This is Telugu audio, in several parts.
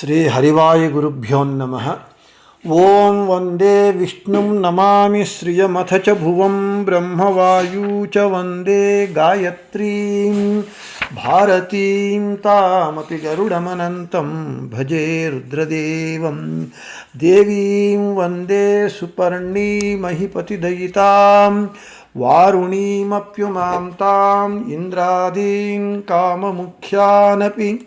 श्रीहरिवायुगुरुभ्यो नमः ॐ वंदे विष्णुं नमामि श्रियमथ च भुवं ब्रह्मवायू च वंदे गायत्रीं। भारतीं तामपि गरुडमनन्तं भजे रुद्रदेवं। देवीं वंदे सुपर्णीमहिपतिदयितां। वारुणीमप्युमां ताम् इन्द्रादीं काममुख्यानपि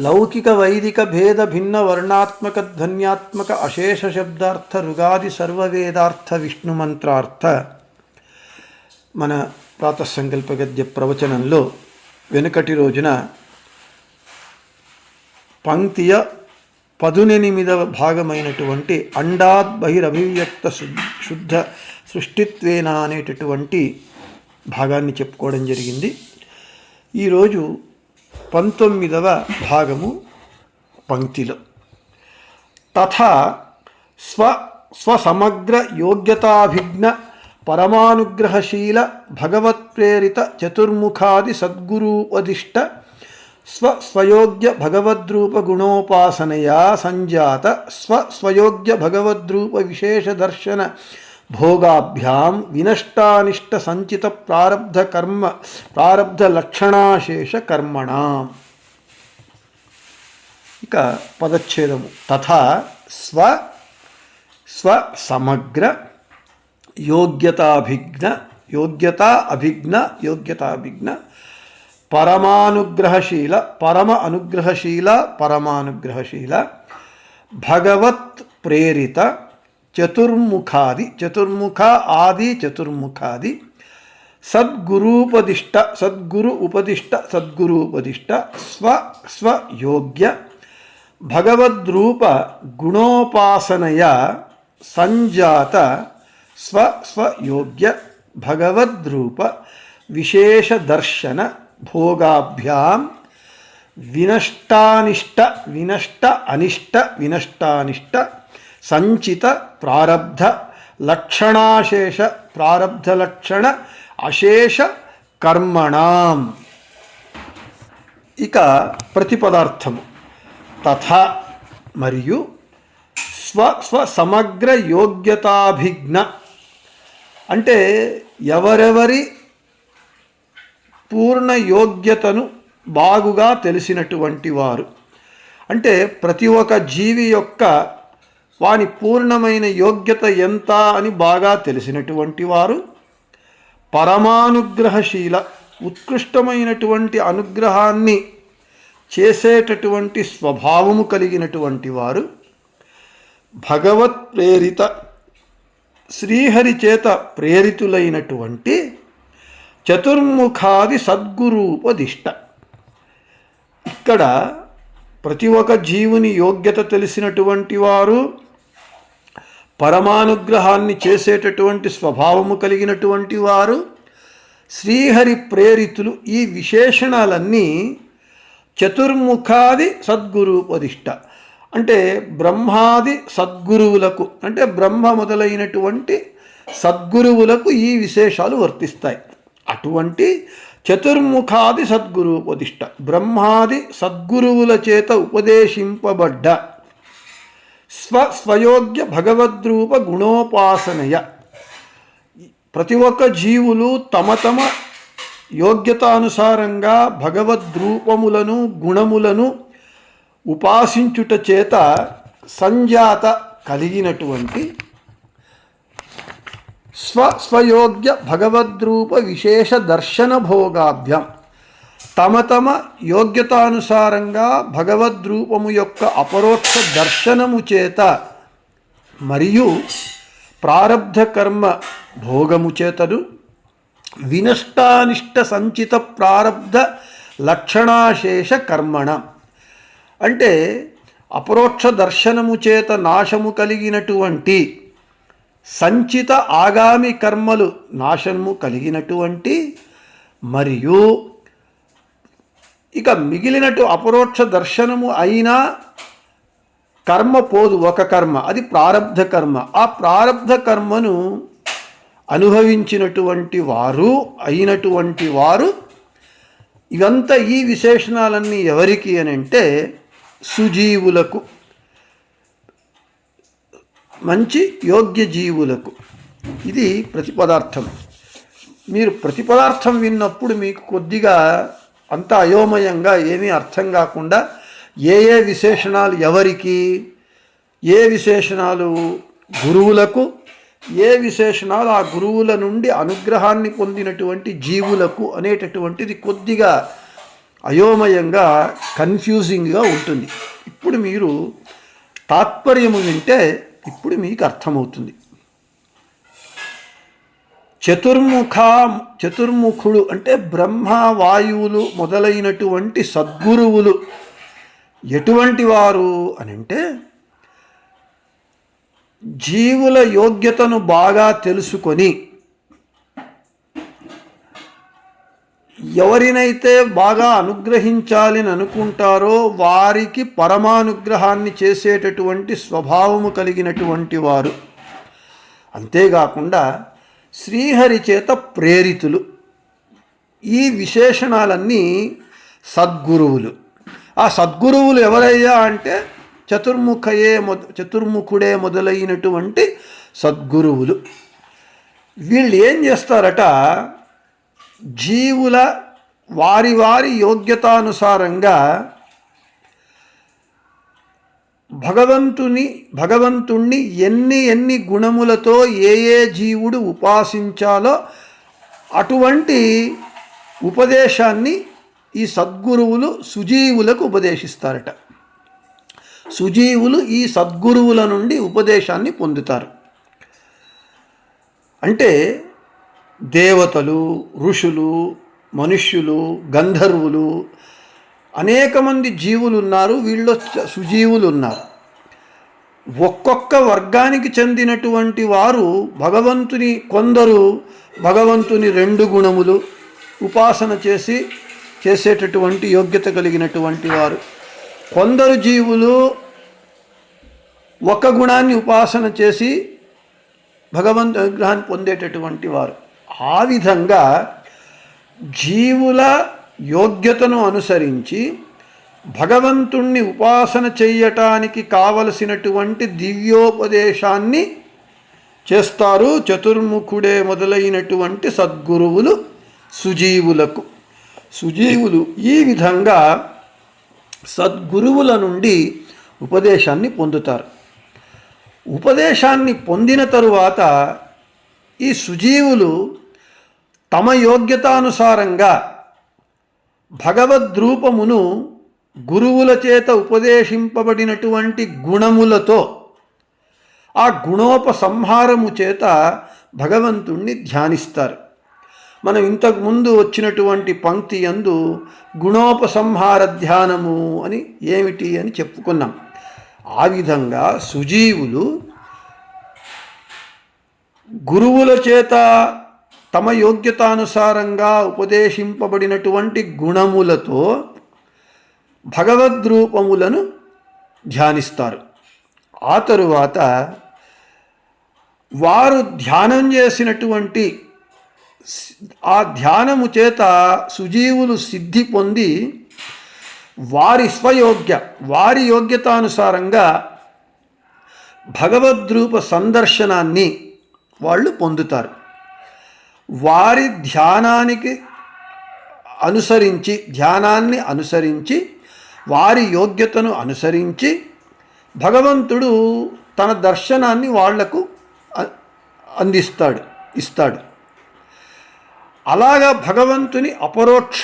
లౌకిక వైదిక భేద భిన్న వర్ణాత్మక ధ్వన్యాత్మక అశేష శబ్దార్థ రుగాది సర్వవేదార్థ విష్ణు మంత్రార్థ. మన ప్రాతసంకల్ప గద్య ప్రవచనంలో వెనుకటి రోజున పంక్తియ పదునెనిమిదవ భాగమైనటువంటి అండాద్ బహిరభివ్యక్త శుద్ధ సృష్టిత్వేనా అనేటటువంటి భాగాన్ని చెప్పుకోవడం జరిగింది. ఈరోజు పంతొమ్మిదవ భాగము పంక్తిలో తథా స్వ స్వసమగ్ర యోగ్యతాభిజ్ఞ పరమానుగ్రహశీల భగవత్ప్రేరిత చతుర్ముఖాది సద్గురూపదిష్ట స్వ స్వయోగ్య భగవద్రూప గుణోపాసనయా సంజాత స్వ స్వయోగ్య భగవద్రూప విశేష దర్శన భోగాభ్యాం వినష్టానిష్ట సంచిత ప్రారబ్ధ కర్మ ప్రారబ్ధ లక్షణాశేష కర్మణ ఇక పదచ్ఛేదము. తథా స్వ స్వ సమగ్ర యోగ్యతాభిజ్ఞ యోగ్యత అభిజ్ఞ యోగ్యతాభిజ్ఞ పరమానుగ్రహశీల పరమ అనుగ్రహశీల పరమానుగ్రహశీల భగవత్ ప్రేరిత చతుర్ముఖాది చతుర్ముఖ ఆది చతుర్ముఖాది సద్గురూపదిష్ట సద్గురు ఉపదిష్ట సద్గురూపదిష్ట స్వ స్వయోగ్య భగవద్రూప గుణోపాసనయ సంజాత స్వ స్వయోగ్య భగవద్రూప విశేష దర్శన భోగాభ్యాం వినష్టానిష్ట వినష్ట అనిష్ట వినష్టానిష్ట సంచిత ప్రారబ్ధ లక్షణాశేష ప్రారబ్ధ లక్షణ అశేష కర్మణాం. ఇక ప్రతిపదార్థము. తథా మరియు స్వ స్వ సమగ్ర యోగ్యతాభిజ్ఞ. అంటే ఎవరెవరి పూర్ణ యోగ్యతను బాగుగా తెలిసినటువంటి వారు. అంటే ప్రతి ఒక్క జీవి యొక్క వాని పూర్ణమైన యోగ్యత ఎంత అని బాగా తెలిసినటువంటి వారు పరమానుగ్రహశీల ఉత్కృష్టమైనటువంటి అనుగ్రహాన్ని చేసేటటువంటి స్వభావము కలిగినటువంటి వారు భగవత్ ప్రేరిత శ్రీహరి చేత ప్రేరితులైనటువంటి చతుర్ముఖాది సద్గురూపదిష్ట. ఇక్కడ ప్రతి ఒక్క జీవుని యోగ్యత తెలిసినటువంటి వారు పరమానుగ్రహాన్ని చేసేటటువంటి స్వభావము కలిగినటువంటి వారు శ్రీహరి ప్రేరితులు. ఈ విశేషణాలన్నీ చతుర్ముఖాది సద్గురూపదిష్ట అంటే బ్రహ్మాది సద్గురువులకు అంటే బ్రహ్మ మొదలైనటువంటి సద్గురువులకు ఈ విశేషాలు వర్తిస్తాయి. అటువంటి చతుర్ముఖాది సద్గురు ఉపదిష్ట బ్రహ్మాది సద్గురువుల చేత ఉపదేశింపబడ్డ స్వ స్వయోగ్య భగవద్రూప గుణోపాసనయ. ప్రతి ఒక్క జీవులు తమ తమ యోగ్యతానుసారంగా భగవద్రూపములను గుణములను ఉపాసించుట చేత సంజాత కలిగినటువంటి స్వ స్వయోగ్య భగవద్రూప విశేష దర్శన భోగాభ్యం. తమ తమ యోగ్యతానుసారంగా భగవద్రూపము యొక్క అపరోక్ష దర్శనము చేత మరియు ప్రారబ్ధ కర్మ భోగము చేతను వినష్టానిష్ట సంచిత ప్రారబ్ధ లక్షణాశేష కర్మణ. అంటే అపరోక్ష దర్శనము చేత నాశము కలిగినటువంటి సంచిత ఆగామి కర్మలు నాశనము కలిగినటువంటి మరియు ఇక మిగిలినటు అపరోక్ష దర్శనము అయినా కర్మ పోదు ఒక కర్మ. అది ప్రారబ్ధ కర్మ. ఆ ప్రారబ్ధ కర్మను అనుభవించినటువంటి వారు అయినటువంటి వారు ఇవంతా ఈ విశేషణాలన్నీ ఎవరికి అని అంటే సుజీవులకు మంచి యోగ్య జీవులకు. ఇది ప్రతిపదార్థం మీరు ప్రతిపదార్థం విన్నప్పుడు మీకు కొద్దిగా అంత అయోమయంగా ఏమీ అర్థం కాకుండా ఏ ఏ విశేషణాలు ఎవరికి ఏ విశేషణాలు గురువులకు ఏ విశేషణాలు ఆ గురువుల నుండి అనుగ్రహాన్ని పొందినటువంటి జీవులకు అనేటటువంటిది కొద్దిగా అయోమయంగా కన్ఫ్యూజింగ్గా ఉంటుంది. ఇప్పుడు మీరు తాత్పర్యము వింటే ఇప్పుడు మీకు అర్థమవుతుంది. చతుర్ముఖ చతుర్ముఖుడు అంటే బ్రహ్మ వాయువులు మొదలైనటువంటి సద్గురువులు. ఎటువంటి వారు అని అంటే జీవుల యోగ్యతను బాగా తెలుసుకొని ఎవరినైతే బాగా అనుగ్రహించాలని అనుకుంటారో వారికి పరమానుగ్రహాన్ని చేసేటటువంటి స్వభావము కలిగినటువంటి వారు. అంతేకాకుండా శ్రీహరి చేత ప్రేరితులు. ఈ విశేషణాలన్నీ సద్గురువులు. ఆ సద్గురువులు ఎవరయ్యా అంటే చతుర్ముఖయే మొద చతుర్ముఖుడే మొదలైనటువంటి సద్గురువులు. వీళ్ళు ఏం చేస్తారట? జీవుల వారి వారి యోగ్యతానుసారంగా భగవంతుని భగవంతుణ్ణి ఎన్ని ఎన్ని గుణములతో ఏ ఏ జీవుడు ఉపాసించాలో అటువంటి ఉపదేశాన్ని ఈ సద్గురువులు సుజీవులకు ఉపదేశిస్తారట. సుజీవులు ఈ సద్గురువుల నుండి ఉపదేశాన్ని పొందుతారు. అంటే దేవతలు ఋషులు మనుష్యులు గంధర్వులు అనేక మంది జీవులు ఉన్నారు వీళ్ళు సుజీవులు ఉన్నారు ఒక్కొక్క వర్గానికి చెందినటువంటి వారు భగవంతుని కొందరు భగవంతుని రెండు గుణములు ఉపాసన చేసి చేసేటటువంటి యోగ్యత కలిగినటువంటి వారు. కొందరు జీవులు ఒక గుణాన్ని ఉపాసన చేసి భగవంతు అనుగ్రహాన్ని పొందేటటువంటి వారు. ఆ విధంగా జీవుల యోగ్యతను అనుసరించి భగవంతుణ్ణి ఉపాసన చెయ్యటానికి కావలసినటువంటి దివ్యోపదేశాన్ని చేస్తారు. చతుర్ముఖుడే మొదలైనటువంటి సద్గురువులు సుజీవులకు. సుజీవులు ఈ విధంగా సద్గురువుల నుండి ఉపదేశాన్ని పొందుతారు. ఉపదేశాన్ని పొందిన తరువాత ఈ సుజీవులు తమ యోగ్యతానుసారంగా భగవద్రూపమును గురువుల చేత ఉపదేశింపబడినటువంటి గుణములతో ఆ గుణోపసంహారము చేత భగవంతుణ్ణి ధ్యానిస్తారు. మనం ఇంతకు ముందు వచ్చినటువంటి పంక్తి యందు గుణోపసంహార ధ్యానము అని ఏమిటి అని చెప్పుకున్నాం. ఆ విధంగా సుజీవులు గురువుల చేత తమ యోగ్యతానుసారంగా ఉపదేశింపబడినటువంటి గుణములతో భగవద్రూపములను ధ్యానిస్తారు. ఆ తరువాత వారు ధ్యానం చేసినటువంటి ఆ ధ్యానము చేత సుజీవులు సిద్ధి పొంది వారి స్వయోగ్య వారి యోగ్యతానుసారంగా భగవద్రూప సందర్శనాన్ని వాళ్ళు పొందుతారు. వారి ధ్యానానికి అనుసరించి ధ్యానాన్ని అనుసరించి వారి యోగ్యతను అనుసరించి భగవంతుడు తన దర్శనాన్ని వాళ్ళకు అందిస్తాడు ఇస్తాడు. అలాగా భగవంతుని అపరోక్ష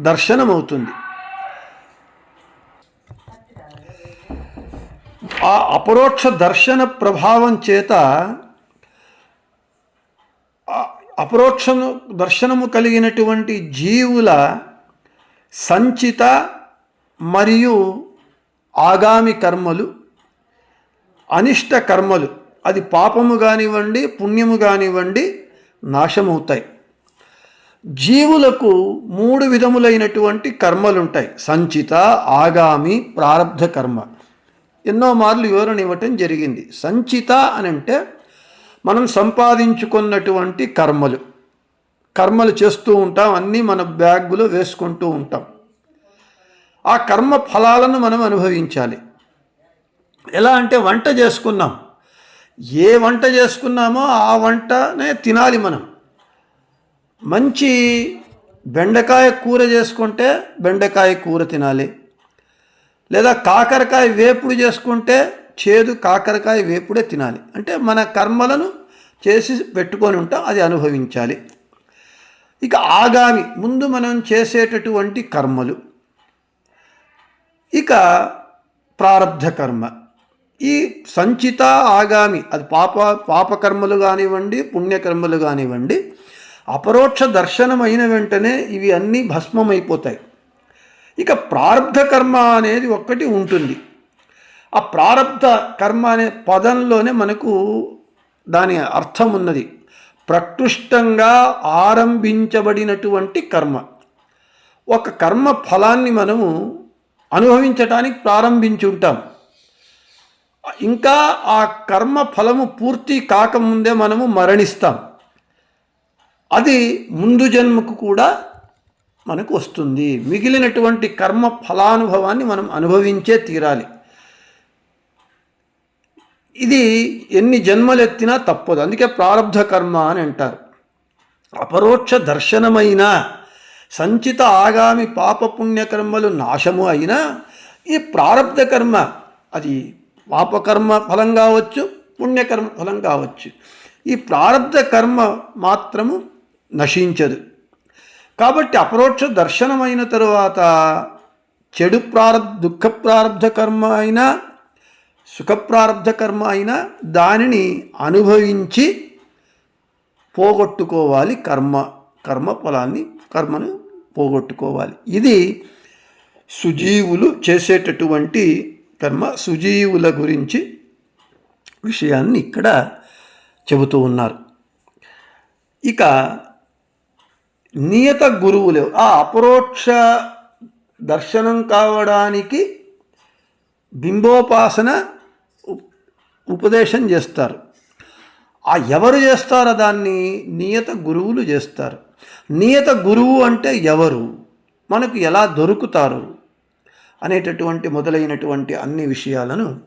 దర్శనమవుతుంది. ఆ అపరోక్ష దర్శన ప్రభావం చేత అపరోక్షము దర్శనము కలిగినటువంటి జీవుల సంచిత మరియు ఆగామి కర్మలు అనిష్ట కర్మలు అది పాపము కానివ్వండి పుణ్యము కానివ్వండి నాశమవుతాయి. జీవులకు మూడు విధములైనటువంటి కర్మలుంటాయి. సంచిత ఆగామి ప్రారంధ కర్మ. ఎన్నో మార్లు వివరణ ఇవ్వటం జరిగింది. సంచిత అని అంటే మనం సంపాదించుకున్నటువంటి కర్మలు. కర్మలు చేస్తూ ఉంటాం అన్నీ మన బ్యాగులో వేసుకుంటూ ఉంటాం. ఆ కర్మ ఫలాలను మనం అనుభవించాలి. ఎలా అంటే వంట చేసుకున్నాం. ఏ వంట చేసుకున్నామో ఆ వంటనే తినాలి మనం. మంచి బెండకాయ కూర చేసుకుంటే బెండకాయ కూర తినాలి. లేదా కాకరకాయ వేపుడు చేసుకుంటే చేదు కాకరకాయ వేపుడే తినాలి. అంటే మన కర్మలను చేసి పెట్టుకొని ఉంటాం అది అనుభవించాలి. ఇక ఆగామి ముందు మనం చేసేటటువంటి కర్మలు. ఇక ప్రారంధ కర్మ. ఈ సంచిత ఆగామి అది పాప పాపకర్మలు కానివ్వండి పుణ్యకర్మలు కానివ్వండి అపరోక్ష దర్శనం అయిన వెంటనే ఇవి అన్నీ భస్మమైపోతాయి. ఇక ప్రారంధ కర్మ అనేది ఒక్కటి ఉంటుంది. ఆ ప్రారంధ కర్మ అనే పదంలోనే మనకు దాని అర్థం ఉన్నది. ప్రకృష్టంగా ఆరంభించబడినటువంటి కర్మ. ఒక కర్మ ఫలాన్ని మనము అనుభవించటానికి ప్రారంభించి ఉంటాం. ఇంకా ఆ కర్మ ఫలము పూర్తి కాకముందే మనము మరణిస్తాం. అది ముందు జన్మకు కూడా మనకు వస్తుంది. మిగిలినటువంటి కర్మ ఫలానుభవాన్ని మనం అనుభవించే తీరాలి. ఇది ఎన్ని జన్మలెత్తినా తప్పదు. అందుకే ప్రారంధ కర్మ అని అంటారు. అపరోక్ష దర్శనమైన సంచిత ఆగామి పాపపుణ్యకర్మలు నాశము అయినా ఈ ప్రారంధ కర్మ అది పాపకర్మ ఫలం కావచ్చు పుణ్యకర్మ ఫలం కావచ్చు ఈ ప్రారంధ కర్మ మాత్రము నశించదు. కాబట్టి అపరోక్ష దర్శనమైన తరువాత చెడు ప్రారంభ దుఃఖ ప్రారంధ కర్మ అయినా సుఖప్రారంధ కర్మ అయినా దానిని అనుభవించి పోగొట్టుకోవాలి కర్మ కర్మ ఫలాన్ని కర్మను పోగొట్టుకోవాలి. ఇది సుజీవులు చేసేటటువంటి కర్మ సుజీవుల గురించి విషయాన్ని ఇక్కడ చెబుతూ ఉన్నారు. ఇక నియత గురువులు ఆ అపరోక్ష దర్శనం కావడానికి బింబోపాసన ఉపదేశం చేస్తారు. ఆ ఎవరు చేస్తారో దాన్ని నియత గురువులు చేస్తారు. నియత గురువు అంటే ఎవరు? మనకు ఎలా దొరుకుతారు? అనేటటువంటి మొదలైనటువంటి అన్ని విషయాలను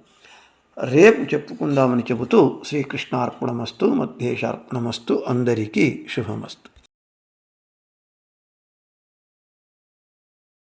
రేపు చెప్పుకుందామని చెబుతూ శ్రీకృష్ణార్పణమస్తు మధ్యేశార్పణమస్తు అందరికీ శుభమస్తు.